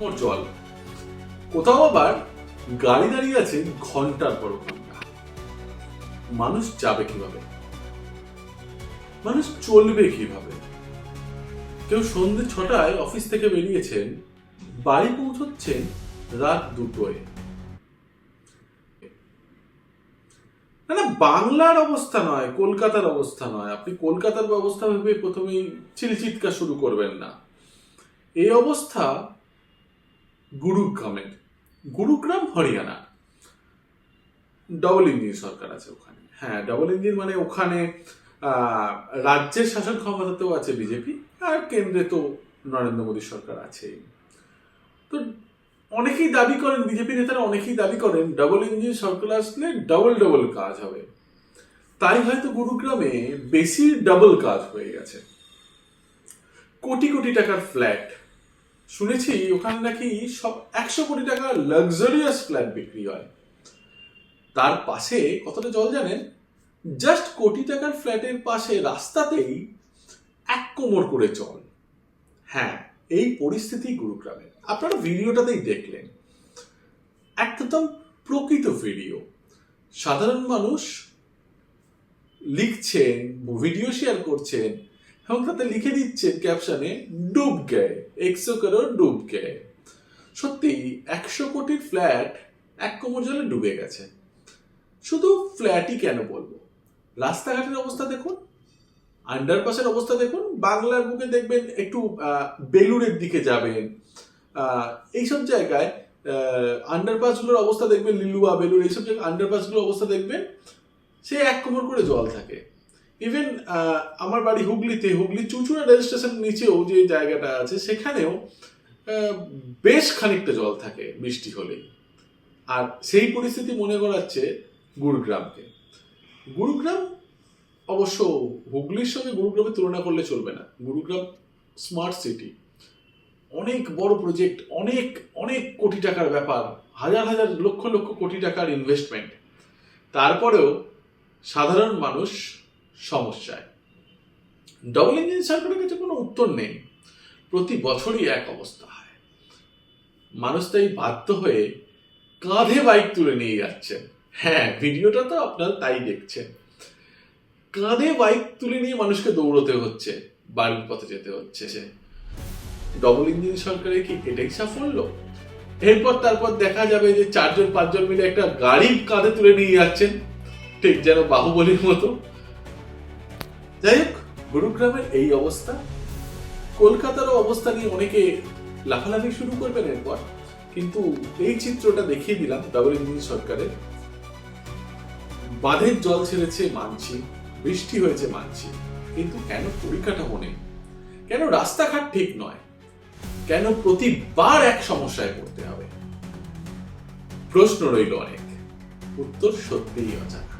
জল। কোথাও আবার গাড়ি দাঁড়িয়ে আছে ঘণ্টার পর ঘণ্টা। মানুষ যাবে কীভাবে? মানুষ চলবে কীভাবে? কেউ সন্ধ্যে ছটায় অফিস থেকে বেরিয়েছেন, বাড়ি পৌঁছচ্ছেন রাত দুটোয়। না না, বাংলার অবস্থা নয়, কলকাতার অবস্থা নয়। আপনি কলকাতার ব্যবস্থা ভেবে প্রথমেই চিলচিৎকার শুরু করবেন না। এই অবস্থা গুরুগ্রামের গুরুগ্রাম হরিয়ানা। ডবল ইঞ্জিন সরকার আছে ওখানে। হ্যাঁ ডবল ইঞ্জিন মানে ওখানে রাজ্যের শাসন ক্ষমতাতেও আছে বিজেপি আর কেন্দ্রে তো নরেন্দ্র মোদী সরকার আছেই তো অনেকেই দাবি করেন বিজেপি নেতারা অনেকেই দাবি করেন ডবল ইঞ্জিন সরকার আসলে ডাবল ডবল কাজ হবে। তাই হয়তো গুরুগ্রামে বেশি ডাবল কাজ হয়ে গেছে। কোটি কোটি টাকার ফ্ল্যাট শুনেছি ওখানে নাকি সব একশো কোটি টাকার লাক্সারিয়াস ফ্ল্যাট বিক্রি হয়। তার পাশে, কতটা জল জানেন? জাস্ট কোটি টাকার ফ্ল্যাটের পাশে রাস্তাতেই এক কোমর করে জল। হ্যাঁ এই পরিস্থিতি গুরুগ্রামের। আপনারা ভিডিওটাতেই দেখলেন। একদম প্রকৃত ভিডিও। সাধারণ মানুষ লিখছেন, ভিডিও শেয়ার করছেন এবং তাতে লিখে দিচ্ছেন ক্যাপশনে ডুব গে একশো করোড় ডুব গে। সত্যি একশো কোটির ফ্ল্যাট এক কোমর জলে ডুবে গেছে। শুধু ফ্ল্যাটই কেন বলব? রাস্তাঘাটের অবস্থা দেখুন আন্ডারপাসের অবস্থা দেখুন বাংলার বুকে দেখবেন একটু আহ, বেলুড়ের দিকে যাবেন। এইসব জায়গায় আন্ডারপাসগুলোর অবস্থা দেখবেন লিলুয়া বেলুর এইসব জায়গায় আন্ডারপাসগুলোর অবস্থা দেখবেন সে এক কোমর করে জল থাকে। ইভেন আমার বাড়ি হুগলিতে, হুগলি চুচুড়া রেল স্টেশন নিচেও যে জায়গাটা আছে, সেখানেও বেশ খানিকটা জল থাকে বৃষ্টি হলেই আর সেই পরিস্থিতি মনে করাচ্ছে গুরুগ্রামকে। গুরুগ্রাম অবশ্য হুগলির সঙ্গে গুরুগ্রামের তুলনা করলে চলবে না। Gurugram smart city. অনেক বড় প্রজেক্ট, অনেক অনেক কোটি টাকার ব্যাপার, হাজার হাজার, লক্ষ লক্ষ কোটি টাকার ইনভেস্টমেন্ট তারপরেও সাধারণ মানুষ সমস্যায়। ডবল ইঞ্জিন সরকারের কাছে কোনো উত্তর নেই। প্রতি বছরই এক অবস্থা হয়। মানুষ তাই বাধ্য হয়ে কাঁধে বাইক তুলে নিয়ে যাচ্ছেন হ্যাঁ ভিডিওটা তো আপনারা তাই দেখছেন। কাঁধে বাইক তুলে নিয়ে মানুষকে দৌড়তে হচ্ছে, বাড়ির পথে যেতে হচ্ছে। সে ডবল ইঞ্জিন সরকারের কি এটাই সাফল্য এরপর তারপর দেখা যাবে যে চারজন, পাঁচজন মিলে একটা গাড়ি কাঁধে তুলে নিয়ে যাচ্ছেন। ঠিক যেন বাহুবলীর মতো। যাই হোক গুরুগ্রামের এই অবস্থা। কলকাতারও অবস্থা নিয়ে অনেকে লাফালাফি শুরু করবেন এরপর, কিন্তু এই চিত্রটা দেখিয়ে দিলাম ডাবল ইঞ্জিন সরকারের। বাঁধের জল ছেড়েছে মানছি, বৃষ্টি হয়েছে মানছি, কিন্তু কেন পরিকাঠামো নেই? কেন রাস্তাঘাট ঠিক নয়? কেন প্রতিবার এক সমস্যায় পড়তে হবে? প্রশ্ন রইল অনেক। উত্তর সত্যিই অজানা।